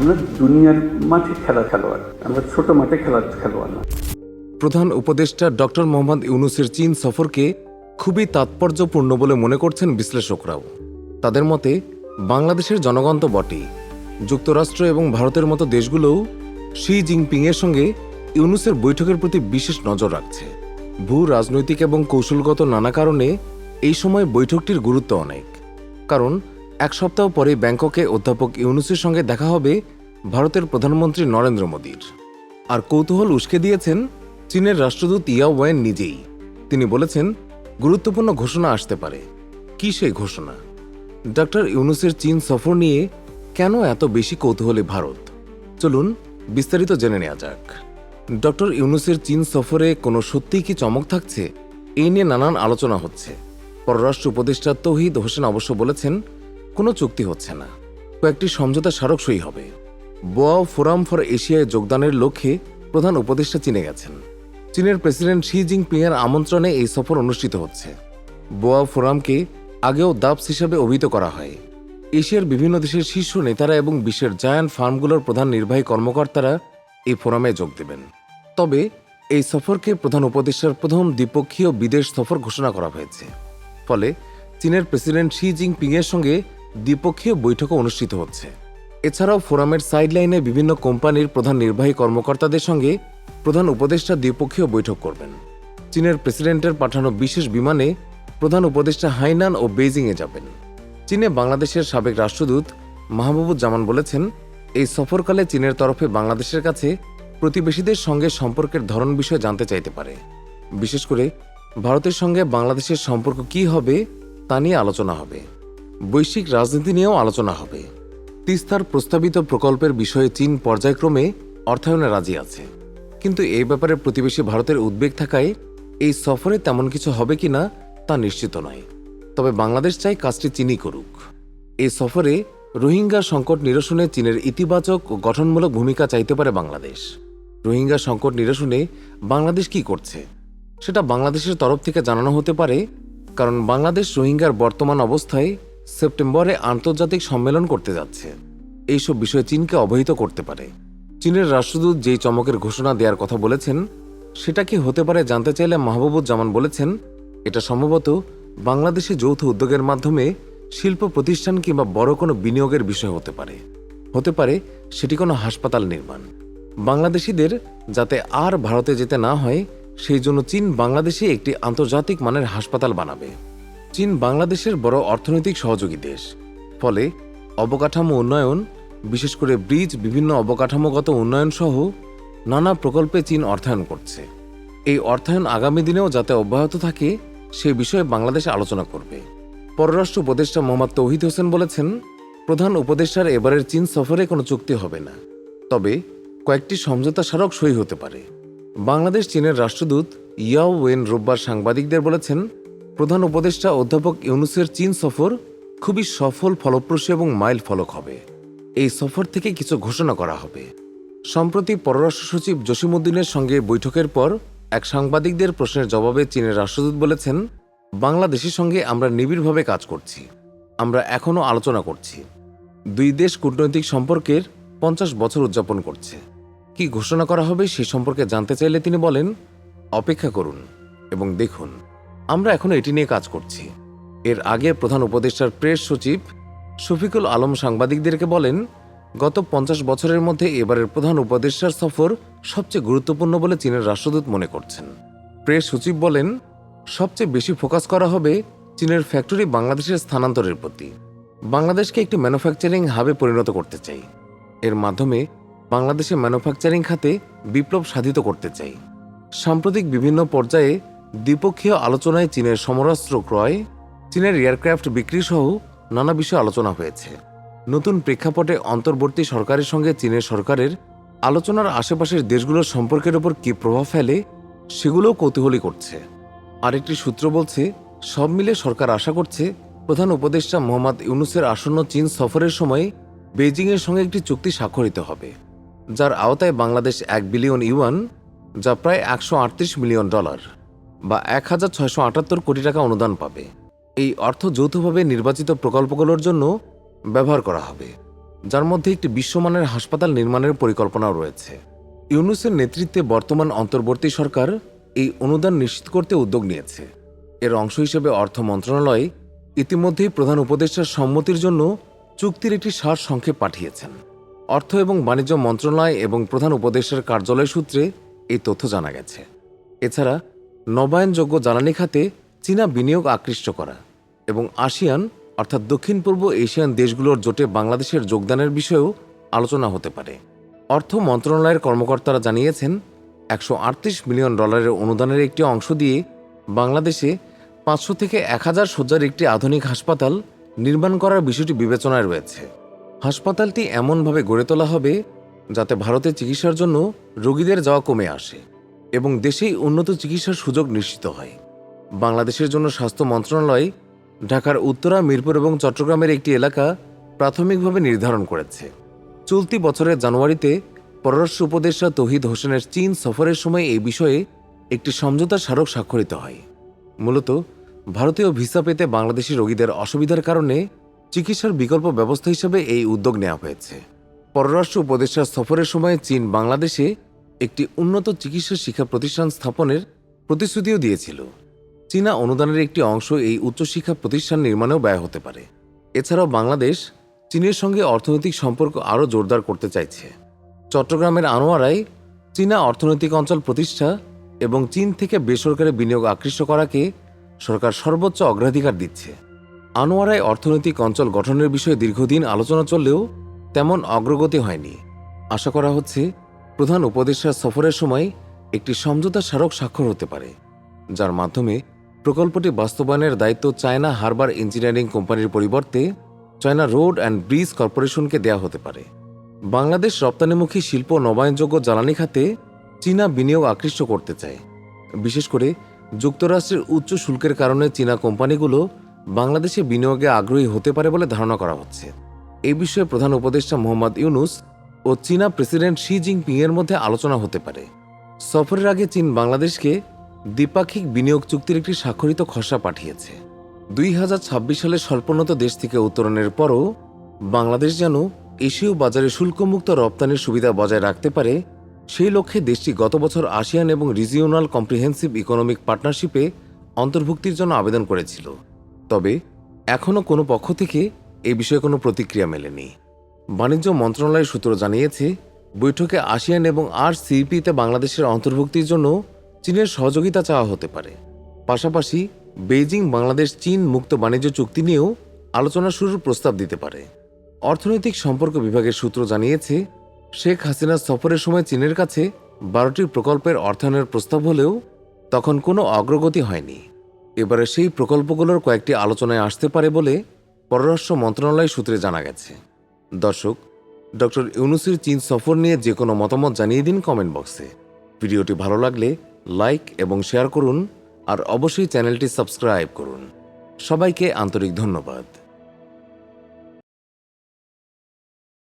আমরা দুনিয়ার মাঠে খেলা খেলোয়াড়, আমরা ছোট মাঠে খেলার খেলোয়াড় না। প্রধান উপদেষ্টা ডক্টর মোহাম্মদ ইউনুসের চীন সফরকে খুবই তাৎপর্যপূর্ণ বলে মনে করছেন বিশ্লেষকরাও। তাদের মতে, বাংলাদেশের জনগণ তো বটেই। যুক্তরাষ্ট্র এবং ভারতের মতো দেশগুলোও শি জিনপিংয়ের সঙ্গে ইউনুসের বৈঠকের প্রতি বিশেষ নজর রাখছে। ভূ রাজনৈতিক এবং কৌশলগত নানা কারণে এই সময় বৈঠকটির গুরুত্ব অনেক। কারণ এক সপ্তাহ পরে ব্যাংককে অধ্যাপক ইউনুসের সঙ্গে দেখা হবে ভারতের প্রধানমন্ত্রী নরেন্দ্র মোদীর। আর কৌতূহল উস্কে দিয়েছেন চীনের রাষ্ট্রদূত ইয়া ওয়েন নিজেই। তিনি বলেছেন, গুরুত্বপূর্ণ ঘোষণা আসতে পারে। কি সেই ঘোষণা? ডক্টর ইউনুসের চীন সফর নিয়ে কেন এত বেশি কৌতূহলী ভারত? চলুন বিস্তারিত জেনে নেওয়া যাক। ডক্টর ইউনুসের চীন সফরে কোনো সত্যিই কি চমক থাকছে? এই নিয়ে নানান আলোচনা হচ্ছে। পররাষ্ট্র উপদেষ্টা তৌহিদ হোসেন অবশ্য বলেছেন কোনো চুক্তি হচ্ছে না। কয়েকটি সমঝোতা স্মারক সই হবে। বোয়া ফোরাম ফর এশিয়ায় যোগদানের লক্ষ্যে প্রধান উপদেষ্টা চীনে গেছেন। চীনের প্রেসিডেন্ট শি জিনপিং এর আমন্ত্রণে এই সফর অনুষ্ঠিত হচ্ছে। বোয়া ফোরামকে আগেও দাবস হিসাবে অভিহিত করা হয়। এশিয়ার বিভিন্ন দেশের শীর্ষ নেতারা এবং বিশ্বের জায়ান্ট ফার্মগুলোর প্রধান নির্বাহী কর্মকর্তারা এই ফোরামে যোগ দেবেন। তবে এই সফরকে প্রধান উপদেষ্টার প্রথম দ্বিপক্ষীয় বিদেশ সফর ঘোষণা করা হয়েছে। ফলে চীনের প্রেসিডেন্ট শি জিনপিং এর সঙ্গে দ্বিপক্ষীয় বৈঠকও অনুষ্ঠিত হচ্ছে। এছাড়াও ফোরামের সাইডলাইনে বিভিন্ন কোম্পানির প্রধান নির্বাহী কর্মকর্তাদের সঙ্গে প্রধান উপদেষ্টা দ্বিপক্ষীয় বৈঠক করবেন। চীনের প্রেসিডেন্টের পাঠানো বিশেষ বিমানে প্রধান উপদেষ্টা হাইনান ও বেইজিংয়ে যাবেন। চীনে বাংলাদেশের সাবেক রাষ্ট্রদূত মাহবুবুজ জামান বলেছেন, এই সফরকালে চীনের তরফে বাংলাদেশের কাছে প্রতিবেশীদের সঙ্গে সম্পর্কের ধরন বিষয়ে জানতে চাইতে পারে। বিশেষ করে ভারতের সঙ্গে বাংলাদেশের সম্পর্ক কী হবে তা নিয়ে আলোচনা হবে। বৈশ্বিক রাজনীতি নিয়েও আলোচনা হবে। তিস্তার প্রস্তাবিত প্রকল্পের বিষয়ে চীন পর্যায়ক্রমে অর্থায়নে রাজি আছে। কিন্তু এই ব্যাপারে প্রতিবেশী ভারতের উদ্বেগ থাকায় এই সফরে তেমন কিছু হবে কিনা তা নিশ্চিত নয়। তবে বাংলাদেশ চাই কাজটি চীনই করুক। এই সফরে রোহিঙ্গা সংকট নিরসনে চীনের ইতিবাচক ও গঠনমূলক ভূমিকা চাইতে পারে বাংলাদেশ। রোহিঙ্গা সংকট নিরসনে বাংলাদেশ কি করছে, সেটা বাংলাদেশের তরফ থেকে জানানো হতে পারে, কারণ বাংলাদেশ রোহিঙ্গার বর্তমান অবস্থায় সেপ্টেম্বরে আন্তর্জাতিক সম্মেলন করতে যাচ্ছে। এইসব বিষয়ে চীনকে অবহিত করতে পারে। চীনের রাষ্ট্রদূত যেই চমকের ঘোষণা দেওয়ার কথা বলেছেন, সেটা কি হতে পারে জানতে চাইলে মাহবুবুজ্জামান বলেছেন, এটা সম্ভবত বাংলাদেশে যৌথ উদ্যোগের মাধ্যমে শিল্প প্রতিষ্ঠান কিংবা বড় কোনো বিনিয়োগের বিষয় হতে পারে। হতে পারে সেটি কোনো হাসপাতাল নির্মাণ। বাংলাদেশিদের যাতে আর ভারতে যেতে না হয়, সেই জন্য চীন বাংলাদেশে একটি আন্তর্জাতিক মানের হাসপাতাল বানাবে। চীন বাংলাদেশের বড় অর্থনৈতিক সহযোগী দেশ। ফলে অবকাঠামো উন্নয়ন, বিশেষ করে ব্রিজ, বিভিন্ন অবকাঠামোগত উন্নয়ন সহ নানা প্রকল্পে চীন অর্থায়ন করছে। এই অর্থায়ন আগামী দিনেও যাতে অব্যাহত থাকে, সে বিষয়ে বাংলাদেশ আলোচনা করবে। পররাষ্ট্র উপদেষ্টা মোহাম্মদ তৌহিদ হোসেন বলেছেন, প্রধান উপদেষ্টার এবারের চীন সফরে কোনো চুক্তি হবে না। তবে কয়েকটি সমঝোতা স্মারক সই হতে পারে। বাংলাদেশ চীনের রাষ্ট্রদূত ইয়াও ওয়েন রোববার সাংবাদিকদের বলেছেন প্রধান উপদেষ্টা অধ্যাপক ইউনুসের চীন সফর খুবই সফল, ফলপ্রসূ এবং মাইল ফলক হবে। এই সফর থেকে কিছু ঘোষণা করা হবে। সম্প্রতি পররাষ্ট্র সচিব জসিমুদ্দিনের সঙ্গে বৈঠকের পর এক সাংবাদিকদের প্রশ্নের জবাবে চীনের রাষ্ট্রদূত বলেছেন, বাংলাদেশের সঙ্গে আমরা নিবিড়ভাবে কাজ করছি। আমরা এখনও আলোচনা করছি। দুই দেশ কূটনৈতিক সম্পর্কের পঞ্চাশ বছর উদযাপন করছে। কি ঘোষণা করা হবে সে সম্পর্কে জানতে চাইলে তিনি বলেন, অপেক্ষা করুন এবং দেখুন আমরা এখনও এটি নিয়ে কাজ করছি। এর আগে প্রধান উপদেষ্টার প্রেস সচিব শফিকুল আলম সাংবাদিকদেরকে বলেন, গত পঞ্চাশ বছরের মধ্যে এবারের প্রধান উপদেষ্টার সফর সবচেয়ে গুরুত্বপূর্ণ বলে চীনের রাষ্ট্রদূত মনে করছেন। প্রেস সচিব বলেন, সবচেয়ে বেশি ফোকাস করা হবে চীনের ফ্যাক্টরি বাংলাদেশের স্থানান্তরের প্রতি। বাংলাদেশকে একটি ম্যানুফ্যাকচারিং হাবে পরিণত করতে চাই। এর মাধ্যমে বাংলাদেশে ম্যানুফ্যাকচারিং খাতে বিপ্লব সাধিত করতে চাই। সাম্প্রতিক বিভিন্ন পর্যায়ে দ্বিপক্ষীয় আলোচনায় চীনের সমরাস্ত্র ক্রয়, চীনের এয়ারক্রাফট বিক্রি সহ নানা বিষয়ে আলোচনা হয়েছে। নতুন প্রেক্ষাপটে অন্তর্বর্তী সরকারের সঙ্গে চীনের সরকারের আলোচনার আশেপাশের দেশগুলোর সম্পর্কের ওপর কী প্রভাব ফেলে, সেগুলোও কৌতূহলী করছে। আরেকটি সূত্র বলছে, সব মিলে সরকার আশা করছে, প্রধান উপদেষ্টা মোহাম্মদ ইউনুসের আসন্ন চীন সফরের সময় বেজিংয়ের সঙ্গে একটি চুক্তি স্বাক্ষরিত হবে, যার আওতায় বাংলাদেশ এক বিলিয়ন ইউয়ান, যা প্রায় একশো আটত্রিশ মিলিয়ন ডলার। বা এক হাজার ছয়শো আটাত্তর কোটি টাকা অনুদান পাবে। এই অর্থ যৌথভাবে নির্বাচিত প্রকল্পগুলোর জন্য ব্যবহার করা হবে, যার মধ্যে একটি বিশ্বমানের হাসপাতাল নির্মাণের পরিকল্পনাও রয়েছে। ইউনুসের নেতৃত্বে বর্তমান অন্তর্বর্তী সরকার এই অনুদান নিশ্চিত করতে উদ্যোগ নিয়েছে। এর অংশ হিসেবে অর্থ মন্ত্রণালয় ইতিমধ্যেই প্রধান উপদেষ্টার সম্মতির জন্য চুক্তির একটি সার সংক্ষেপ পাঠিয়েছেন। অর্থ এবং বাণিজ্য মন্ত্রণালয় এবং প্রধান উপদেষ্টার কার্যালয় সূত্রে এই তথ্য জানা গেছে। এছাড়া নবায়নযোগ্য জ্বালানি খাতে চীনা বিনিয়োগ আকৃষ্ট করা এবং আসিয়ান, অর্থাৎ দক্ষিণ পূর্ব এশিয়ান দেশগুলোর জোটে বাংলাদেশের যোগদানের বিষয়েও আলোচনা হতে পারে। অর্থ মন্ত্রণালয়ের কর্মকর্তারা জানিয়েছেন, একশো আটত্রিশ মিলিয়ন ডলারের অনুদানের একটি অংশ দিয়ে বাংলাদেশে পাঁচশো থেকে এক হাজার শয্যার একটি আধুনিক হাসপাতাল নির্মাণ করার বিষয়টি বিবেচনায় রয়েছে। হাসপাতালটি এমনভাবে গড়ে তোলা হবে যাতে ভারতে চিকিৎসার জন্য রোগীদের যাওয়া কমে আসে। এবং দেশেই উন্নত চিকিৎসার সুযোগ নিশ্চিত হয়। বাংলাদেশের জন্য স্বাস্থ্য মন্ত্রণালয় ঢাকার উত্তরা, মিরপুর এবং চট্টগ্রামের একটি এলাকা প্রাথমিকভাবে নির্ধারণ করেছে। চলতি বছরের জানুয়ারিতে পররাষ্ট্র উপদেষ্টা তহিদ হোসেনের চীন সফরের সময় এই বিষয়ে একটি সমঝোতা স্মারক স্বাক্ষরিত হয়। মূলত ভারতীয় ভিসা পেতে বাংলাদেশি রোগীদের অসুবিধার কারণে চিকিৎসার বিকল্প ব্যবস্থা হিসেবে এই উদ্যোগ নেওয়া হয়েছে। পররাষ্ট্র উপদেষ্টা সফরের সময় চীন বাংলাদেশে একটি উন্নত চিকিৎসা শিক্ষা প্রতিষ্ঠান স্থাপনের প্রতিশ্রুতিও দিয়েছিল। চীনা অনুদানের একটি অংশ এই উচ্চশিক্ষা প্রতিষ্ঠান নির্মাণেও ব্যয় হতে পারে। এছাড়াও বাংলাদেশ চীনের সঙ্গে অর্থনৈতিক সম্পর্ক আরও জোরদার করতে চাইছে। চট্টগ্রামের আনোয়ারায় চীনা অর্থনৈতিক অঞ্চল প্রতিষ্ঠা এবং চীন থেকে বেসরকারি বিনিয়োগ আকৃষ্ট করাকে সরকার সর্বোচ্চ অগ্রাধিকার দিচ্ছে। আনোয়ারায় অর্থনৈতিক অঞ্চল গঠনের বিষয়ে দীর্ঘদিন আলোচনা চললেও তেমন অগ্রগতি হয়নি। আশা করা হচ্ছে প্রধান উপদেষ্টা সফরের সময় একটি সমঝোতা স্মারক স্বাক্ষর হতে পারে, যার মাধ্যমে প্রকল্পটি বাস্তবায়নের দায়িত্ব চায়না হারবার ইঞ্জিনিয়ারিং কোম্পানির পরিবর্তে চায়না রোড অ্যান্ড ব্রিজ কর্পোরেশনকে দেয়া হতে পারে। বাংলাদেশ রপ্তানিমুখী শিল্প নবায়নযোগ্য জ্বালানি খাতে চীনা বিনিয়োগ আকৃষ্ট করতে চায়। বিশেষ করে যুক্তরাষ্ট্রের উচ্চ শুল্কের কারণে চীনা কোম্পানিগুলো বাংলাদেশে বিনিয়োগে আগ্রহী হতে পারে বলে ধারণা করা হচ্ছে। এই বিষয়ে প্রধান উপদেষ্টা মোহাম্মদ ইউনুস ও চীনা প্রেসিডেন্ট শি জিনপিং এর মধ্যে আলোচনা হতে পারে। সফরের আগে চীন বাংলাদেশকে দ্বিপাক্ষিক বিনিয়োগ চুক্তির একটি স্বাক্ষরিত খসড়া পাঠিয়েছে। দুই হাজার ছাব্বিশ সালে স্বল্পোন্নত দেশ থেকে উত্তরণের পরও বাংলাদেশ যেন এশীয় বাজারে শুল্কমুক্ত রপ্তানির সুবিধা বজায় রাখতে পারে, সেই লক্ষ্যে দেশটি গত বছর আসিয়ান এবং রিজিওনাল কম্প্রিহেন্সিভ ইকোনমিক পার্টনারশিপে অন্তর্ভুক্তির জন্য আবেদন করেছিল। তবে এখনও কোনো পক্ষ থেকে এ বিষয়ে কোনো প্রতিক্রিয়া মেলেনি। বাণিজ্য মন্ত্রণালয়ের সূত্র জানিয়েছে, বৈঠকে আসিয়ান এবং আর সিপিতে বাংলাদেশের অন্তর্ভুক্তির জন্য চীনের সহযোগিতা চাওয়া হতে পারে। পাশাপাশি, বেইজিং বাংলাদেশ চীন মুক্ত বাণিজ্য চুক্তি নিয়েও আলোচনা শুরুর প্রস্তাব দিতে পারে। অর্থনৈতিক সম্পর্ক বিভাগের সূত্র জানিয়েছে, শেখ হাসিনা সফরের সময় চীনের কাছে বারোটি প্রকল্পের অর্থায়নের প্রস্তাব হলেও তখন কোনো অগ্রগতি হয়নি। এবারে সেই প্রকল্পগুলোর কয়েকটি আলোচনায় আসতে পারে বলে পররাষ্ট্র মন্ত্রণালয় সূত্রে জানা গেছে। দর্শক, ডক্টর ইউনুসির চীন সফর নিয়ে যে কোনো মতামত জানিয়ে দিন কমেন্ট বক্সে ভিডিওটি ভালো লাগলে লাইক এবং শেয়ার করুন আর অবশ্যই চ্যানেলটি সাবস্ক্রাইব করুন। সবাইকে আন্তরিক ধন্যবাদ।